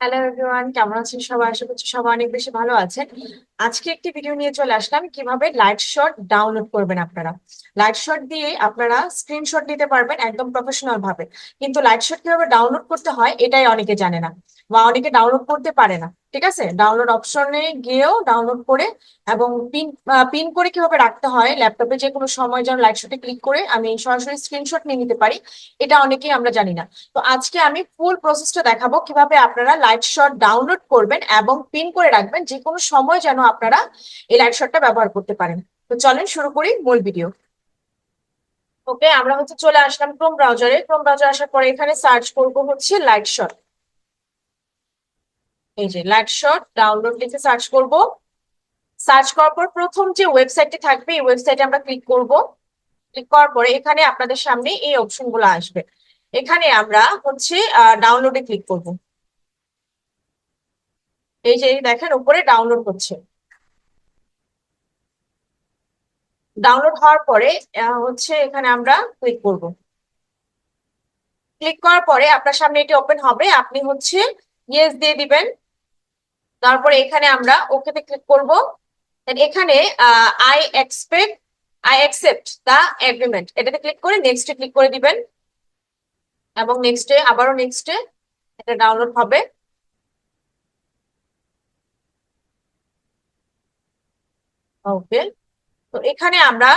Hello everyone কেমন আছেন সবাই? আশা করছি সবাই অনেক বেশি ভালো আছেন। আজকে একটি ভিডিও নিয়ে চলে আসলাম, কীভাবে লাইট শট ডাউনলোড করবেন আপনারা। লাইট শট দিয়ে আপনারা স্ক্রিনশট নিতে পারবেন একদম প্রফেশনাল ভাবে। কিন্তু লাইট শট কীভাবে ডাউনলোড করতে হয়, এটাই অনেকে জানে না, বা অনেকে ডাউনলোড করতে পারে না। ঠিক আছে? ডাউনলোড অপশনে গিয়েও ডাউনলোড করে এবং পিন পিন করে কীভাবে রাখতে হয় ল্যাপটপে যে কোনো সময় যেন লাইট শটে ক্লিক করে আমি সরাসরি স্ক্রিনশট নিয়ে নিতে পারি, এটা অনেকেই আমরা জানি না। তো আজকে আমি ফুল প্রসেসটা দেখাবো কীভাবে আপনারা লাইট শট ডাউনলোড করবেন এবং পিন করে রাখবেন, যে কোনো সময় যেন আপনারা এই লাইট শটটা ব্যবহার করতে পারেন। তো চলেন শুরু করি মূল ভিডিও ওকে আমরা হচ্ছে চলে আসলাম ক্রোম ব্রাউজারে ক্রোম ব্রাউজার আসার পরে এখানে সার্চ করব হচ্ছে লাইট শট এই যে লাইট শট ডাউনলোড লিখে সার্চ করব। সার্চ করার পর প্রথম যে ওয়েবসাইটটি থাকবে, এই ওয়েবসাইটে আমরা ক্লিক করব। ক্লিক করার পরে এখানে আপনাদের সামনে এই অপশনগুলো আসবে। এখানে আমরা হচ্ছে ডাউনলোডে ক্লিক করব। এই যে দেখেন উপরে ডাউনলোড হচ্ছে। ডাউনলোড হওয়ার পরে হচ্ছে এখানে আমরা ক্লিক করব। ক্লিক করার পরে আপনার সামনে এটি ওপেন হবে। আপনি হচ্ছে ইয়েস দিয়ে দিবেন। তারপরে এখানে আমরা ওকেতে ক্লিক করব। এখানে I expect I accept the agreement এটাতে ক্লিক করে নেক্সটে ক্লিক করে দিবেন। এবং নেক্সটে আবারও নেক্সটে এটা ডাউনলোড হবে। ওকে তো এখানে আমরা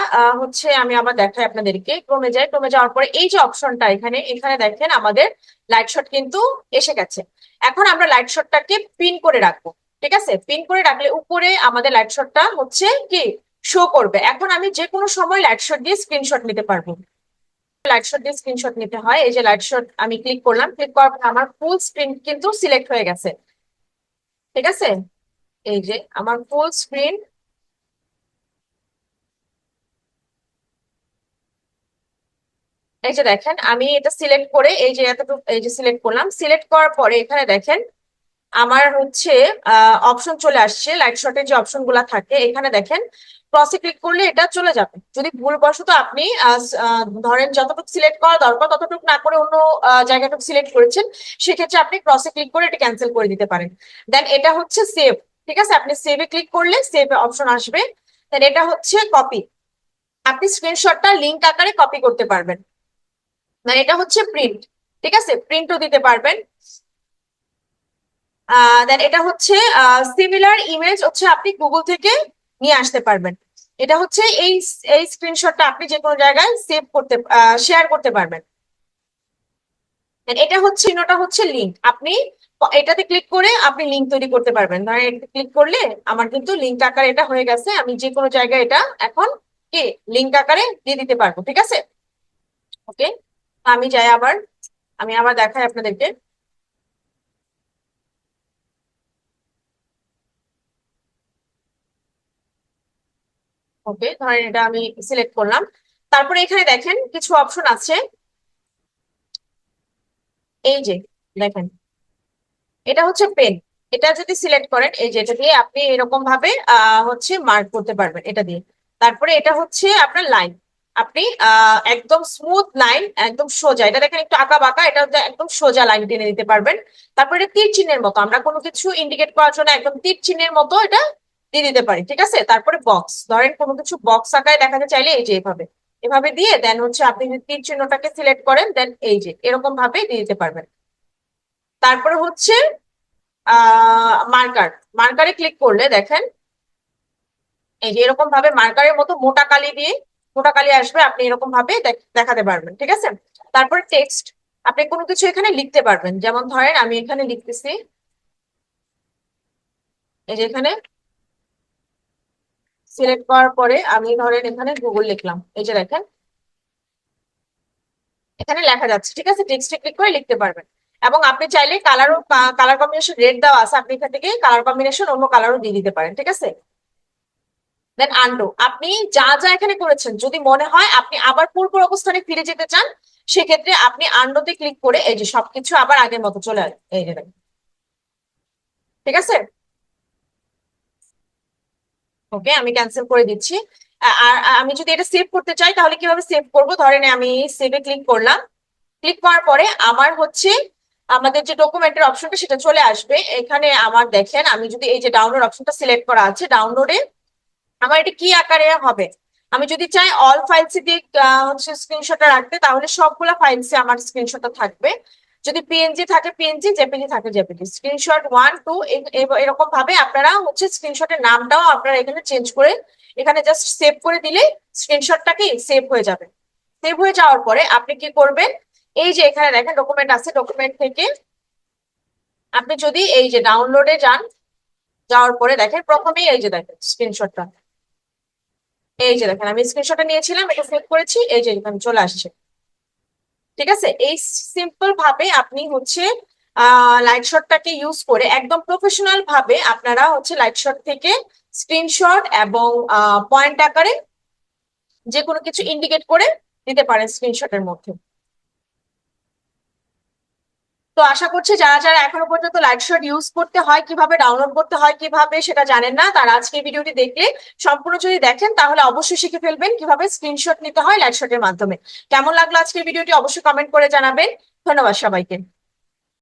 হচ্ছে আমি আবার দেখাই আপনাদেরকে। ক্রমে যাই, ক্রমে যাওয়ার পরে এই যে অপশনটা এখানে এখানে দেখেন আমাদের লাইট শট কিন্তু এসে গেছে। এখন আমরা লাইট শটটাকে পিন করে রাখব, ঠিক আছে? পিন করে রাখলে উপরে আমাদের লাইট শটটা হচ্ছে কি? শো করবে। এখন আমি যে কোনো সময় লাইট শট দিয়ে স্ক্রিনশট নিতে পারব। লাইট শট দিয়ে স্ক্রিনশট নিতে হয়। এই যে লাইট শট আমি ক্লিক করলাম ক্লিক করার পর আমার ফুল স্ক্রিন কিন্তু সিলেক্ট হয়ে গেছে। ঠিক আছে? এই যে আমার ফুল স্ক্রিন এই যে দেখেন, আমি এটা সিলেক্ট করে এই যে এতটুকু, এই যে সিলেক্ট করলাম। সিলেক্ট করার পরে এখানে দেখেন, আমার হচ্ছে অপশন চলে আসছে লাইট শটের যে অপশনগুলা থাকে, এখানে দেখেন ক্রসে ক্লিক করলে এটা চলে যাবে। যদি ভুলবশত আপনি ধরেন যতটুকু সিলেক্ট করা দরকার, ততটুকু না করে অন্য জায়গাটুকু সিলেক্ট করেছেন, সেক্ষেত্রে আপনি ক্রসে ক্লিক করে এটা ক্যান্সেল করে দিতে পারেন। দেন এটা হচ্ছে সেভ ঠিক আছে? আপনি সেভে ক্লিক করলে সেভ অপশন আসবে। দেন এটা হচ্ছে কপি আপনি স্ক্রিনশটটা লিঙ্ক আকারে কপি করতে পারবেন। মানে এটা হচ্ছে প্রিন্ট ঠিক আছে? প্রিন্টও দিতে পারবেন। দেন এটা হচ্ছে সিমিলার ইমেজ হচ্ছে আপনি গুগল থেকে নিয়ে আসতে পারবেন। এটা হচ্ছে এই এই স্ক্রিনশটটা আপনি যে কোনো জায়গায় সেভ করতে শেয়ার করতে পারবেন। এটা হচ্ছে, চিহ্নটা হচ্ছে লিঙ্ক আপনি এটাতে ক্লিক করে আপনি লিঙ্ক তৈরি করতে পারবেন। ধরেন এটা ক্লিক করলে আমার কিন্তু লিঙ্ক আকারে এটা হয়ে গেছে। আমি যে কোনো জায়গায় এটা এখন, কি? লিঙ্ক আকারে দিয়ে দিতে পারব, ঠিক আছে? ওকে আমি যাই আবার, আমি আবার দেখাই আপনাদেরকে। ওকে, ধরেন এটা আমি সিলেক্ট করলাম। তারপরে এখানে দেখেন কিছু অপশন আছে। এই যে, দেখেন। এটা হচ্ছে পেন এটা যদি সিলেক্ট করেন, এই যে এটা দিয়ে আপনি এরকম ভাবে হচ্ছে মার্ক করতে পারবেন এটা দিয়ে। তারপরে এটা হচ্ছে আপনার লাইন আপনি একদম স্মুথ লাইন একদম সোজা, এটা দেখেন একটু আঁকা বাঁকা এটা একদম সোজা লাইন টেনে দিতে পারবেন। তারপরে এটা তীর চিহ্নের মতো, আমরা কোনো কিছু ইন্ডিকেট করার জন্য একদম তীর চিহ্নের মতো এটা দিয়ে দিতে পারি, ঠিক আছে? তারপরে বক্স ধরেন কোনো কিছু বক্স আঁকায় দেখাতে চাইলে এই যে এভাবে এভাবে দিয়ে দেন হচ্ছে আপনি যদি তীর চিহ্নটাকে সিলেক্ট করেন দেন এই যে, এরকম ভাবে দিয়ে দিতে পারবেন। তারপরে হচ্ছে মার্কার মার্কারে ক্লিক করলে দেখেন, এই যে এরকম ভাবে মার্কারের মতো মোটা কালি দিয়ে মোটা কালি আসবে, আপনি এরকম ভাবে দেখাতে পারবেন, ঠিক আছে? তারপরে টেক্সট আপনি কোনো কিছু এখানে লিখতে পারবেন। যেমন ধরেন, আমি এখানে লিখতেছি, এই যে এখানে সিলেক্ট করার পরে আমি ধরেন এখানে গুগল লিখলাম, এই যে দেখেন, এখানে লেখা যাচ্ছে, ঠিক আছে? টেক্সটে ক্লিক করে লিখতে পারবেন। এবং আপনি চাইলে কালারও কালার কম্বিনেশন রেড দেওয়া আছে, আপনি এখান থেকে কালার কম্বিনেশন অন্য কালারও দিয়ে দিতে পারেন, ঠিক আছে? দেন আন্ডো আপনি যা যা এখানে করেছেন, যদি মনে হয় আপনি আবার পূর্ব অবস্থানে ফিরে যেতে চান, সেক্ষেত্রে আপনি আন্ডোতে ক্লিক করে এই যে সবকিছু আবার আগের মতো চলে এই যে ঠিক আছে? ওকে আমি ক্যান্সেল করে দিচ্ছি। আর আমি যদি এটা সেভ করতে চাই, তাহলে কীভাবে সেভ করব? ধরেন আমি সেভে ক্লিক করলাম। ক্লিক করার পরে আমার হচ্ছে আমাদের যে ডকুমেন্টের অপশনটা সেটা চলে আসবে। এখানে আমার দেখেন, আমি যদি এই যে ডাউনলোড অপশনটা সিলেক্ট করা আছে ডাউনলোডে আমার এটা কি আকারে হবে? আমি যদি চাই অল ফাইলস দিয়ে হচ্ছে স্ক্রিনশটটা রাখতে, তাহলে সবগুলা ফাইলসে আমার স্ক্রিনশটটা থাকবে। যদি পিএনজি থাকে পিএনজি জেপিজি থাকে জেপিজি স্ক্রিনশট ওয়ান টু এরকম ভাবে আপনারা হচ্ছে স্ক্রিনশটের নামটাও আপনারা এখানে চেঞ্জ করে, এখানে জাস্ট সেভ করে দিলে স্ক্রিনশটটা কি সেভ হয়ে যাবে। সেভ হয়ে যাওয়ার পরে আপনি কি করবেন? এই যে এখানে দেখেন ডকুমেন্ট আছে ডকুমেন্ট থেকে আপনি যদি এই যে ডাউনলোডে যান, যাওয়ার পরে দেখেন, প্রথমেই এই যে দেখেন স্ক্রিনশটটা এই যে দেখেন, আমি স্ক্রিনশটটা নিয়েছিলাম, এটা সেভ করেছি, এই যে এখানে চলে আসছে। ঠিক আছে? এই সিম্পল ভাবে আপনি হচ্ছে লাইট শটটাকে ইউজ করে একদম প্রফেশনাল ভাবে আপনারা হচ্ছে লাইট শট থেকে স্ক্রিনশট এবং পয়েন্ট আকারে যে কোনো কিছু ইন্ডিকেট করে দিতে পারেন স্ক্রিনশটের মধ্যে। তো আশা করছি যারা যারা এখনও পর্যন্ত লাইট শট ইউজ করতে হয়, কীভাবে ডাউনলোড করতে হয়, কীভাবে সেটা জানেন না, তারা আজকে ভিডিওটি দেখলে সম্পূর্ণ যদি দেখেন, তাহলে অবশ্যই শিখে ফেলবেন কীভাবে স্ক্রিনশট নিতে হয় লাইট শটের মাধ্যমে। কেমন লাগল আজকের ভিডিওটি অবশ্যই কমেন্ট করে জানাবেন। ধন্যবাদ সবাইকে।